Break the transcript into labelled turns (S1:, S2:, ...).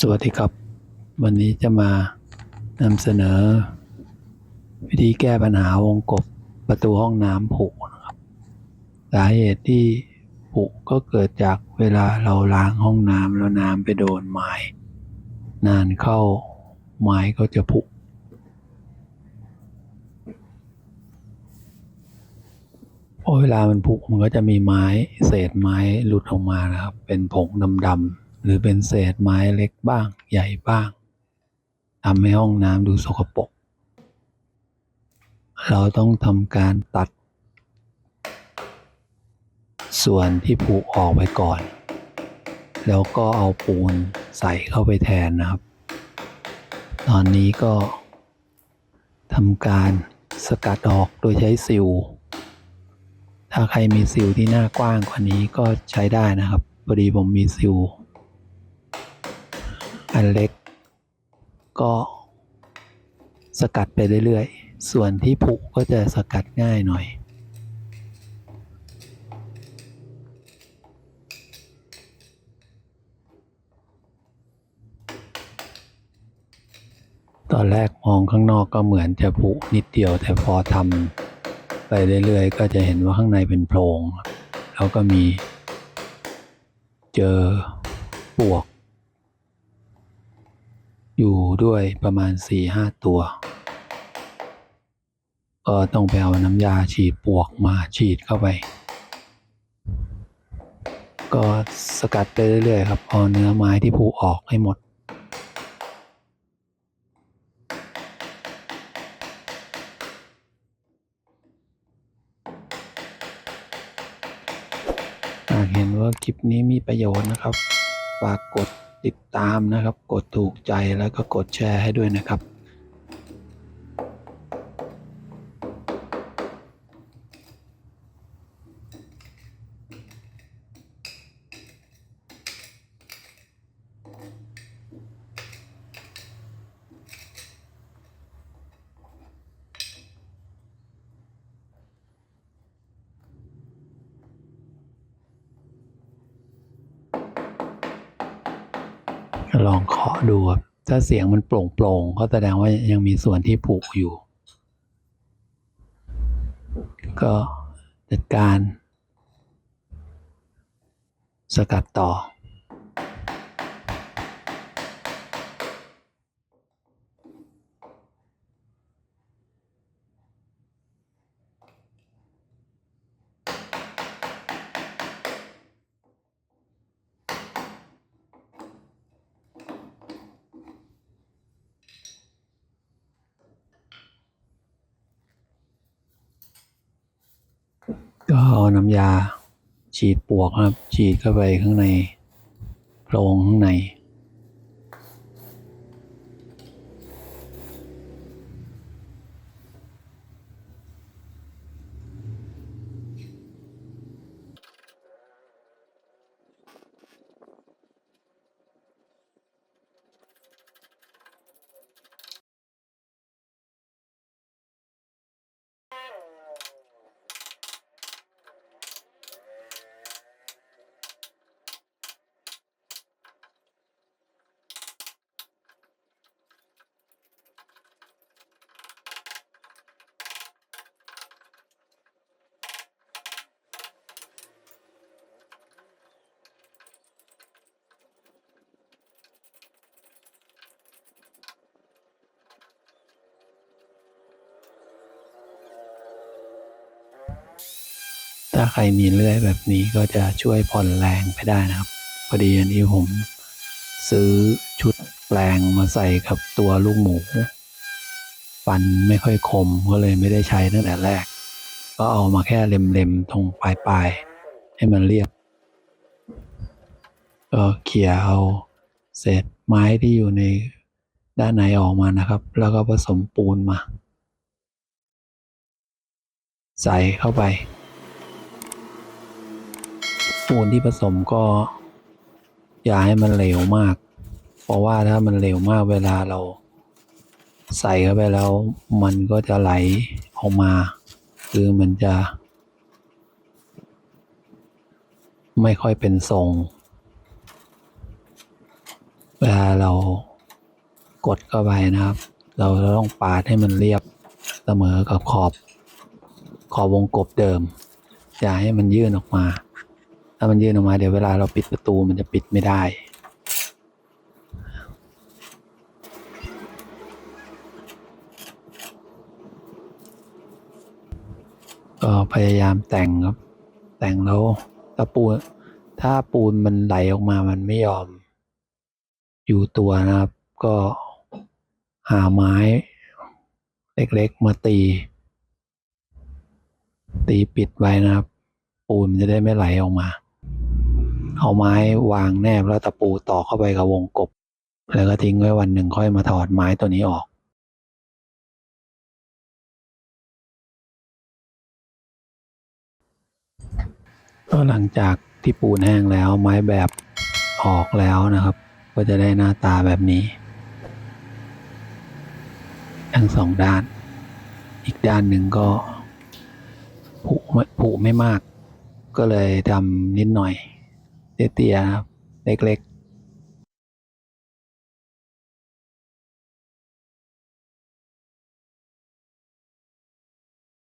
S1: สวัสดีครับ วันนี้จะมานำเสนอ วิธีแก้ปัญหาวงกบประตูห้องน้ำผุนะครับ สาเหตุที่ผุก็เกิดจากเวลาเราล้างห้องน้ำแล้วน้ำไปโดนไม้นานเข้าไม้ก็จะผุพอเวลามันผุมันก็จะมีไม้เศษไม้หลุดออกมานะครับ เป็นผงดำๆ หรือเป็นเศษไม้เล็กบ้าง ใหญ่บ้างทำให้ห้องน้ำดูสกปรกเราต้องทำการตัด ส่วนที่ผุออกไปก่อน แล้วก็เอาปูนใส่เข้าไปแทนนะครับ ตอนนี้ก็ทำการสกัดออกโดยใช้ซิลถ้าใครมีซิลที่หน้ากว้างกว่านี้ก็ใช้ได้นะครับพอดีผมมีซิล อันเล็ก ก็สกัดไปเรื่อยๆ ส่วนที่ผุก็จะสกัดง่ายหน่อย ตอนแรกมองข้างนอกก็เหมือนจะผุนิดเดียวแต่พอทำไปเรื่อยๆ ก็จะเห็นว่าข้างในเป็นโพรง แล้วก็มีเจอปวก อยู่ด้วยประมาณสี่ห้าตัว ก็ต้องไปเอาน้ำยาฉีดปวกมาฉีดเข้าไป ก็สกัดไปเรื่อยๆครับเอาเนื้อไม้ที่ผุออกให้หมดหากเห็นว่าคลิปนี้มีประโยชน์นะครับ ฝากกด ติดตามนะครับ กดถูกใจแล้วก็กดแชร์ให้ด้วยนะครับ ลองเคาะดูครับถ้าเสียงมันโปร่งๆก็แสดงว่ายังมีส่วนที่ผูกอยู่ ก็จัดการ สกัดต่อ ก็ เอาน้ำยา ฉีดปวกครับ ฉีดเข้าไปข้างในโพรงข้างใน ถ้าใครมีเลื่อยแบบนี้ก็จะช่วยผ่อนแรงไปได้นะครับ พอดีอันนี้ผมซื้อชุดแปลงมาใส่กับตัวลูกหมูฟันไม่ค่อยคมก็เลยไม่ได้ใช้ตั้งแต่แรก ก็เอามาแค่เล็มๆตรงปลายๆให้มันเรียบ ก็เขี่ยเอาเศษไม้ที่อยู่ในด้านในออกมานะครับ แล้วก็ผสมปูนมา ใส่เข้าไป ปูนที่ผสมก็ อย่าให้มันเหลวมาก เพราะว่าถ้ามันเหลวมากเวลาเรา ใส่เข้าไปแล้ว มันก็จะไหลออกมา คือมันจะ ไม่ค่อยเป็นทรง เวลาเรากดเข้าไปนะครับ เราต้องปาดให้มันเรียบเสมอกับขอบ ขอบวงกบเดิม อย่าให้มันยื่นออกมา ถ้ามันยื่นออกมาเดี๋ยวเวลาเราปิดประตูมันจะปิดไม่ได้ ก็พยายามแต่งครับ แต่งแล้วถ้าปูนถ้าปูนมันไหลออกมามันไม่ยอม อยู่ตัวนะครับ ก็หาไม้ เล็กๆมาตี ตีปิดไว้นะครับ ปูนมันจะได้ไม่ไหลออกมา เอาไม้วางแนบแล้วตะปูตอกเข้าไปกับวงกบ แล้วก็ทิ้งไว้วันหนึ่งค่อยมาถอดไม้ตัวนี้ออก ก็หลังจากที่ปูนแห้งแล้วไม้แบบออกแล้วนะครับ ก็จะได้หน้าตาแบบนี้ ทั้งสองด้าน อีกด้านหนึ่งก็ผุไม่ผุไม่มาก ก็เลยทำนิดหน่อย เตี้ยๆเล็กๆ